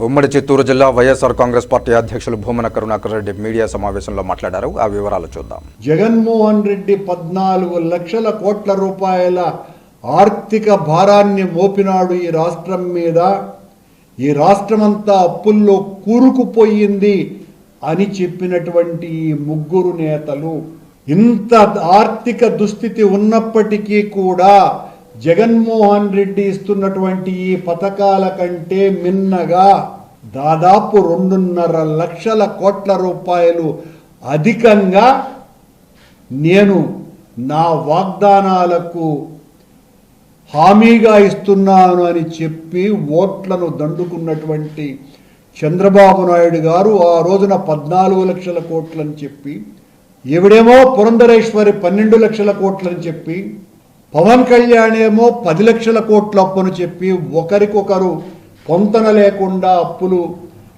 ఉమ్మడి చిత్తూరు జిల్లా వైఎస్ఆర్ కాంగ్రెస్ పార్టీ అధ్యక్షులు భూమన కరుణాకర్ రెడ్డి మీడియా సమావేశంలో మాట్లాడారు. ఆ వివరాలు చూద్దాం. జగన్మోహన్ రెడ్డి పద్నాలుగు లక్షల కోట్ల రూపాయల ఆర్థిక భారాన్ని మోపినాడు ఈ రాష్ట్రం మీద. ఈ రాష్ట్రమంతా అప్పుల్లో కూరుకుపోయింది అని చెప్పినటువంటి ఈ ముగ్గురు నేతలు. ఇంత ఆర్థిక దుస్థితి ఉన్నప్పటికీ కూడా జగన్మోహన్ రెడ్డి ఇస్తున్నటువంటి ఈ పథకాల కంటే మిన్నగా దాదాపు రెండున్నర లక్షల కోట్ల రూపాయలు అధికంగా నేను నా వాగ్దానాలకు హామీగా ఇస్తున్నాను అని చెప్పి ఓట్లను దండుకున్నటువంటి చంద్రబాబు నాయుడు గారు ఆ రోజున పద్నాలుగు లక్షల కోట్లని చెప్పి ఈవిడేమో పురంధరేశ్వరి పన్నెండు లక్షల కోట్లని చెప్పి పవన్ కళ్యాణ్ ఏమో పది లక్షల కోట్ల అప్పును చెప్పి ఒకరికొకరు పొంతన లేకుండా అప్పులు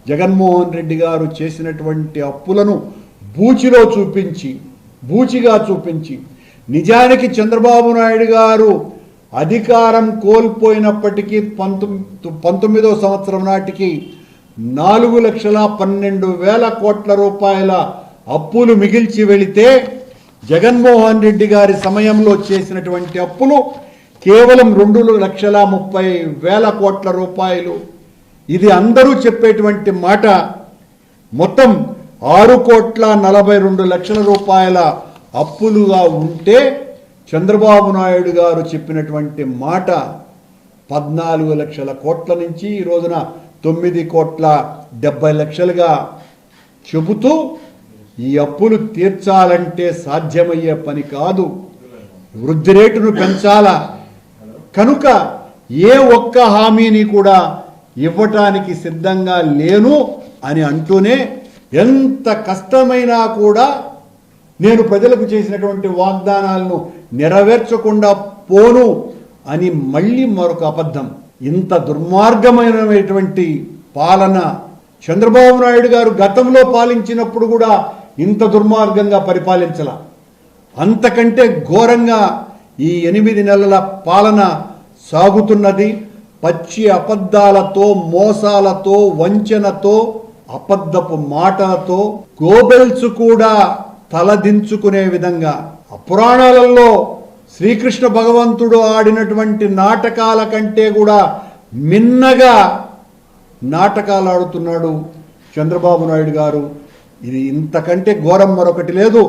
జగన్మోహన్ రెడ్డి గారు చేసినటువంటి అప్పులను బూచిలో చూపించి బూచిగా చూపించి నిజానికి చంద్రబాబు నాయుడు గారు అధికారం కోల్పోయినప్పటికీ పంతొమ్మిది పంతొమ్మిదో సంవత్సరం నాటికి నాలుగు లక్షల పన్నెండు వేల కోట్ల రూపాయల అప్పులు మిగిల్చి వెళితే జగన్మోహన్ రెడ్డి గారి సమయంలో చేసినటువంటి అప్పులు కేవలం రెండు లక్షల ముప్పై వేల కోట్ల రూపాయలు. ఇది అందరూ చెప్పేటువంటి మాట. మొత్తం ఆరు కోట్ల నలభై రెండు లక్షల రూపాయల అప్పులుగా ఉంటే చంద్రబాబు నాయుడు గారు చెప్పినటువంటి మాట పద్నాలుగు లక్షల కోట్ల నుంచి ఈ రోజున తొమ్మిది కోట్ల డెబ్బై లక్షలుగా చెబుతూ ఈ అప్పులు తీర్చాలంటే సాధ్యమయ్యే పని కాదు. వృద్ధి రేటును పెంచాలా? కనుక ఏ ఒక్క హామీని కూడా ఇవ్వటానికి సిద్ధంగా లేను అని అంటూనే ఎంత కష్టమైనా కూడా నేను ప్రజలకు చేసినటువంటి వాగ్దానాలను నెరవేర్చకుండా పోను అని మళ్ళీ మరొక అబద్ధం. ఇంత దుర్మార్గమైనటువంటి పాలన చంద్రబాబు నాయుడు గారు గతంలో పాలించినప్పుడు కూడా ఇంత దుర్మార్గంగా పరిపాలించాల. అంతకంటే ఘోరంగా ఈ ఎనిమిది నెలల పాలన సాగుతున్నది. పచ్చి అబద్ధాలతో మోసాలతో వంచనతో అబద్ధపు మాటలతో గోబెల్స్ కూడా తలదించుకునే విధంగా. అపురాణాలలో పురాణాలలో శ్రీకృష్ణ భగవంతుడు ఆడినటువంటి నాటకాల కంటే కూడా మిన్నగా నాటకాలు ఆడుతున్నాడు చంద్రబాబు నాయుడు గారు. ఇది ఇంతకంటే ఘోరం మరొకటి లేదు.